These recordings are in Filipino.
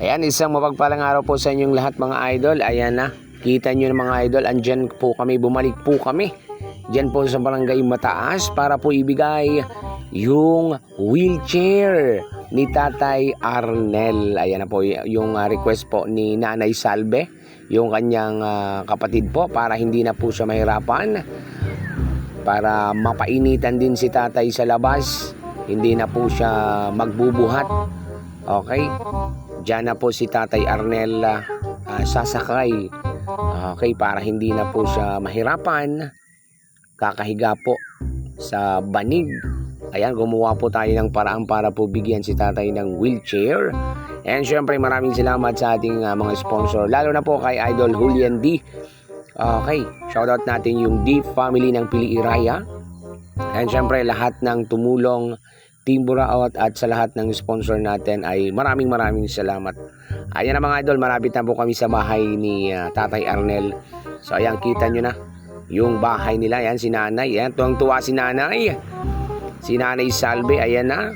Ayan, isang mapagpalang araw po sa inyong lahat mga idol. Ayan na, kita nyo na mga idol, andyan po kami, bumalik po kami. Diyan po sa barangay Mataas para po ibigay yung wheelchair ni Tatay Arnel. Ayan na po yung ah, request po ni Nanay Salve, yung kanyang ah, kapatid po para hindi na po siya mahirapan. Para mapainitan din si Tatay sa labas, hindi na po siya magbubuhat. Okay? Diyan na po si Tatay Arnel ah, ah, sasakay. Okay, para hindi na po siya mahirapan. Kakahiga po sa banig. Ayan, gumawa po tayo ng paraan para po bigyan si tatay ng wheelchair. And syempre maraming salamat sa ating ah, mga sponsor. Lalo na po kay Idol Julian D. Okay, shoutout natin yung D family ng Pili Iraya. And syempre lahat ng tumulong Team Buraot at sa lahat ng sponsor natin ay maraming maraming salamat. Ayan na mga idol, malapit na po kami sa bahay ni ah, Tatay Arnel. So ayan, kita nyo na yung bahay nila. Ayan, si Nanay. Ayan, tuwang-tuwa si Nanay. Si Nanay Salve, ayan na.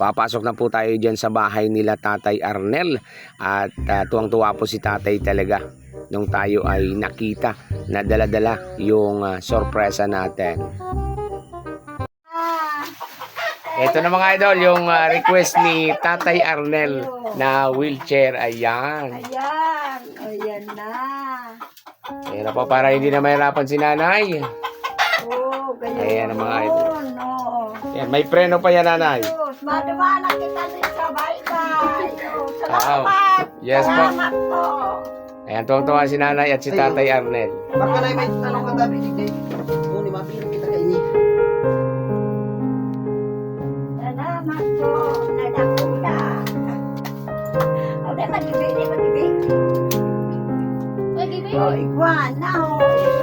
Papasok na po tayo dyan sa bahay nila Tatay Arnel. At ah, tuwang-tuwa po si Tatay talaga nung tayo ay nakita na dala-dala yung ah, sorpresa natin. Ito na mga idol, yung ah, request ni Tatay Arnel na wheelchair. Ayan. Ayan, ayan na. Ayan na po para hindi na mahirapan si nanay. Oh, ganyan. Ayan ang mga idol. No. Ayan, may preno pa yan nanay. Diyos, madumana kita din sa baybay. Oh, salamat. Yes po. Salamat po. Ayan, tuwang-tuwa si nanay at si Tatay Arnel. Baka na may tanong ka tabi ni kay. Muni mapili kita kay ni. Salamat po. Nadakula. O, di magibig, di magibig. O, iguana. O, ano.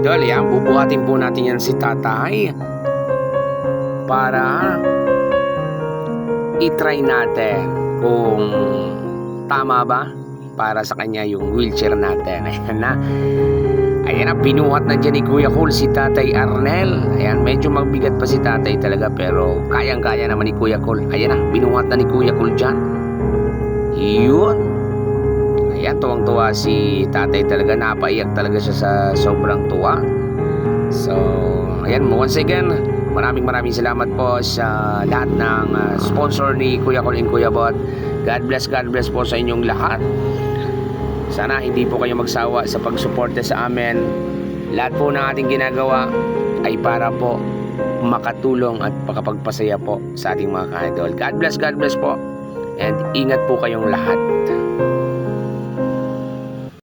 Idol, yan, bubuhatin po natin yan si tatay para itry natin kung tama ba para sa kanya yung wheelchair natin. Ayan na. Ayan na, binuhat na dyan ni Kuya Cole si Tatay Arnel. Ayan, medyo magbigat pa si Tatay talaga pero kayang-kaya naman ni Kuya Cole. Ayan na, binuhat na ni Kuya Cole dyan. Yun. Ayan, tuwang-tuwa si tatay talaga. Napaiyak talaga siya sa sobrang tuwa. So, ayan, once again, maraming maraming salamat po sa lahat ng ah, sponsor ni Kuya Colin Kuya Bot. God bless, God bless po sa inyong lahat. Sana hindi po kayo magsawa sa pagsuporta sa amin. Lahat po ng ating ginagawa ay para po makatulong at makapagpasaya po sa ating mga ka-idol. God bless, God bless po. And ingat po kayong lahat.